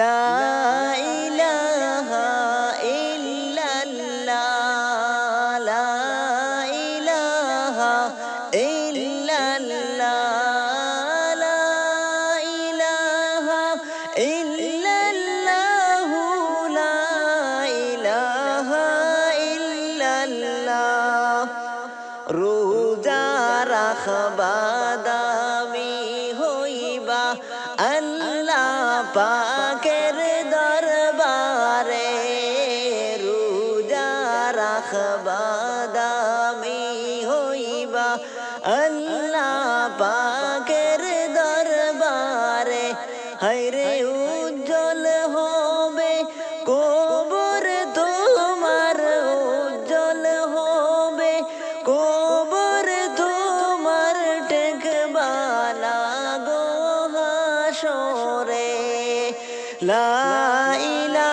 لا إله إلا الله. لا إله إلا الله. لا إله إلا الله. لا إله إلا الله. رودا رخبادا مي هويبا. الله پاک আল্লাহ পাকের দরবারে হাইরে উজ্জ্বল হবে, কবর তোমার উজ্জ্বল হবে, কবর তোমার টেকবালা গো হাসরে লা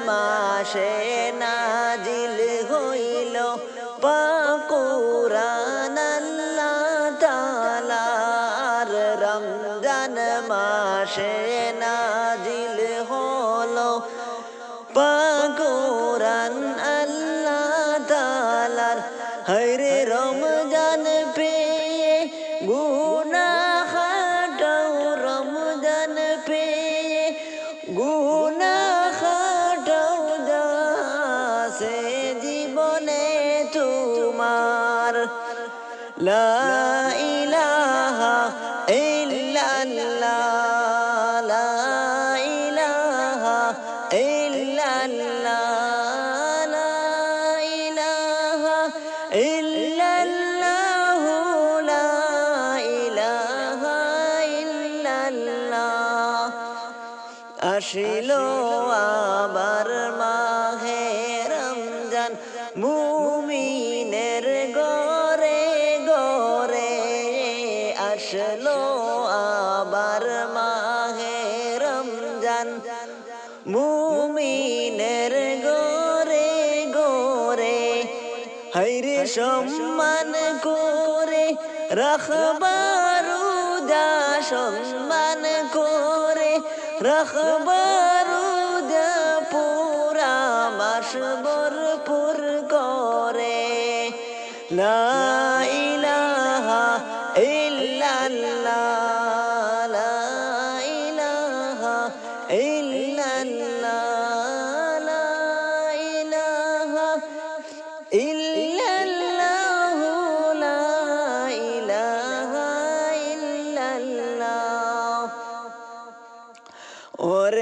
মাসে নাজিল হইল পাকুরান তালার রমজান মাসে নাজিল হলো পাকুরান আল্লাহ তালার হরে রমজান পেয়ে গুনা খাটাও রমজান পেয়ে গুনা আসিল আবার মাহে রমজান, মুমিনের গরে গরে আসলো আবার মাহে রমজান, মুমিনের গরে গরে হাইরে সম্মান করে রাখবার সম্মান Love. Yeah. Ore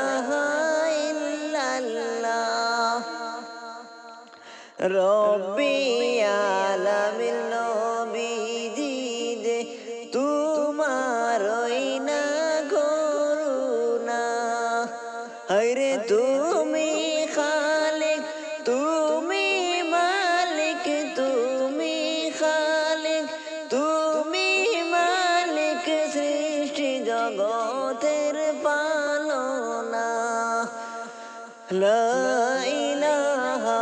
রব্বি আলামিন নবীজিদে তোমার ওই না করুণা। হরে তুমি খালিক তুমি মালিক তুমি খালিক তুমি মালিক সৃষ্টি জগতের পালনা। লা ইলাহা